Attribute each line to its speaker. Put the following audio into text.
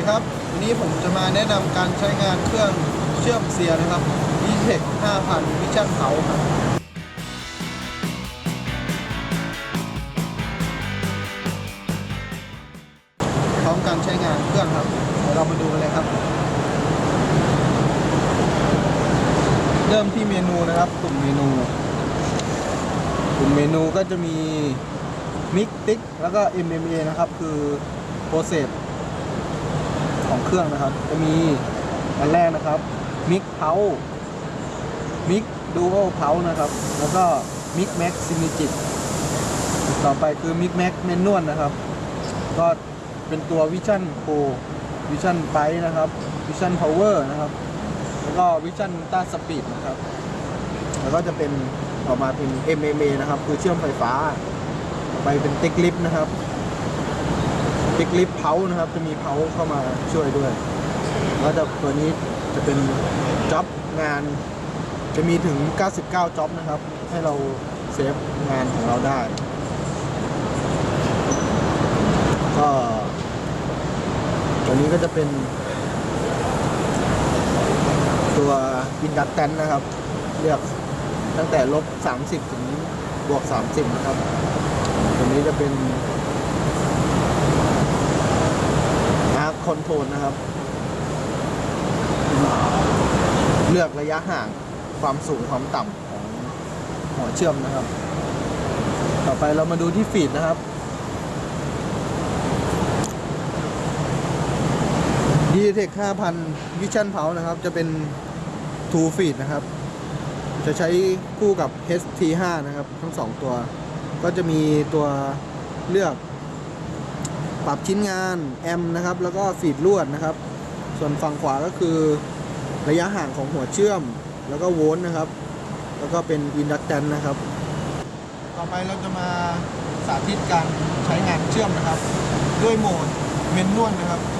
Speaker 1: ดีครับ วันนี้ผมจะมาแนะนำการใช้งานเครื่องเชื่อมเสียนะครับ e t e c 5000 Vision เผาครับพร้อมการใช้งานเครื่องครับ เดี๋ยวเรามาดูกันเลยครับ เริ่มที่เมนูนะครับปุ่มเมนูปุ่มเมนูก็จะมีมิกติ๊กแล้วก็ MMA นะครับ คือโปรเซส ของเครื่องนะครับ จะมีอันแรกนะครับมิกเพามิกดูโอเพานะครับ แล้วก็มิกแม็กซิมิจิตต่อไปคือมิกแม็กเมนนวลนะครับ ก็เป็นตัววิชั่นโ r วิชั่นไ e นะครับวิชั่นพาวเวอร์นะครับ แล้วก็วิชั่นต้าสปีดนะครับ แล้วก็จะเป็นออกมาเป็น MMA นะครับ คือเชื่อมไฟฟ้า ต่อไปเป็นติ๊กลิฟนะครับ ติ๊กลิฟเพานะครับ จะมีเพาเข้ามาช่วยด้วยแล้วจะตัวนี้จะเป็นจ็อบงาน จะมีถึง 99จ็อบนะครับ ให้เราเซฟงานของเราได้ ก็ตัวนี้ก็จะเป็น ตัวอินดักแตนนะครับ เลือกตั้งแต่ลบ 30 ถึงบวก 30 นะครับ ตัวนี้จะเป็น อนโทรลนะครับ เลือกระยะห่างความสูงความต่ำของหัวเชื่อมนะครับ ต่อไปเรามาดูที่ฟีดนะครับ d t e c 5000 Vision p u l s e นะครับ จะเป็น2 feed นะครับ จะใช้คู่กับ HT5 นะครับ ทั้ง2ตัว ก็จะมีตัวเลือก รับชิ้นงานแอมนะครับ แล้วก็ฟีดลวดนะครับ ส่วนฝั่งขวาก็คือระยะห่างของหัวเชื่อม แล้วก็โวลต์นะครับ แล้วก็เป็นอินดักแตนนะครับ ต่อไปเราจะมาสาธิตการใช้งานเชื่อมนะครับ ด้วยโหมดเมนนวลนะครับเราไปดูกันเลยครับ